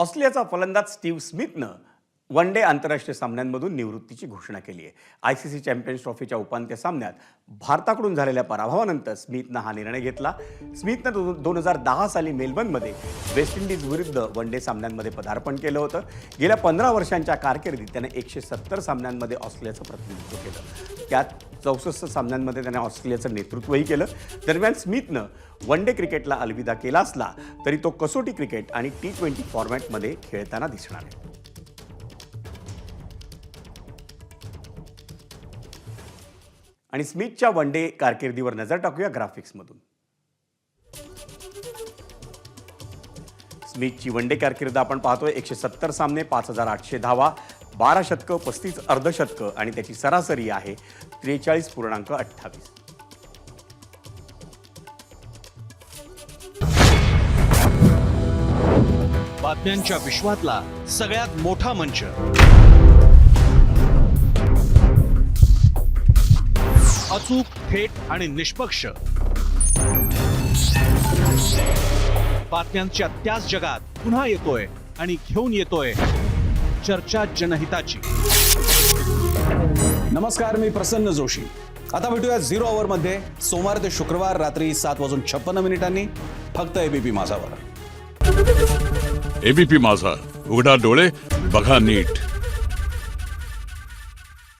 ऑस्ट्रेलियाचा फलंदाज Steve स्मिथनं one day आंतरराष्ट्रीय सामन्यांमधून निवृत्तीची घोषणा केली आहे. आय सी सी चॅम्पियन्स ट्रॉफीच्या उपांत्य सामन्यात भारताकडून झालेल्या पराभवानंतर स्मिथनं हा निर्णय घेतला. स्मिथनं दो दोन हजार दहा साली मेलबर्नमध्ये वेस्ट इंडिज विरुद्ध वन डे सामन्यांमध्ये पदार्पण केलं होतं. गेल्या पंधरा वर्षांच्या कारकिर्दीत त्याने एकशे सत्तर सामन्यांमध्ये ऑस्ट्रेलियाचं प्रतिनिधित्व केलं. त्यात चौसष्ट सामन्यांमध्ये त्याने ऑस्ट्रेलियाचं नेतृत्वही केलं. दरम्यान स्मिथनं वन डे क्रिकेटला अलविदा केला असला तरी तो कसोटी क्रिकेट आणि टी ट्वेंटी फॉर्मॅटमध्ये खेळताना दिसणार आहे. आणि स्मिथच्या वन डे कारकिर्दीवर नजर टाकूया ग्राफिक्समधून. स्मिथची वन डे कारकीर्द आपण पाहतोय एकशे सत्तर सामने पाच हजार आठशे धावा बारा शतकं पस्तीस अर्धशतकं आणि त्याची सरासरी आहे त्रेचाळीस पूर्णांक अठ्ठावीस. बातम्यांच्या विश्वातला सगळ्यात मोठा मंच. अचूक थेट आणि निष्पक्ष. बातम्यांच्या त्याच जगात पुन्हा येतोय आणि घेऊन येतोय चर्चा जनहिताची. नमस्कार मी प्रसन्न जोशी. आता भेटूया झिरो आवर मध्ये. सोमवार ते शुक्रवार रात्री सात वाजून छप्पन्न मिनिटांनी फक्त एबीपी माझावर. एबीपी माझा. उघडा डोळे बघा नीट.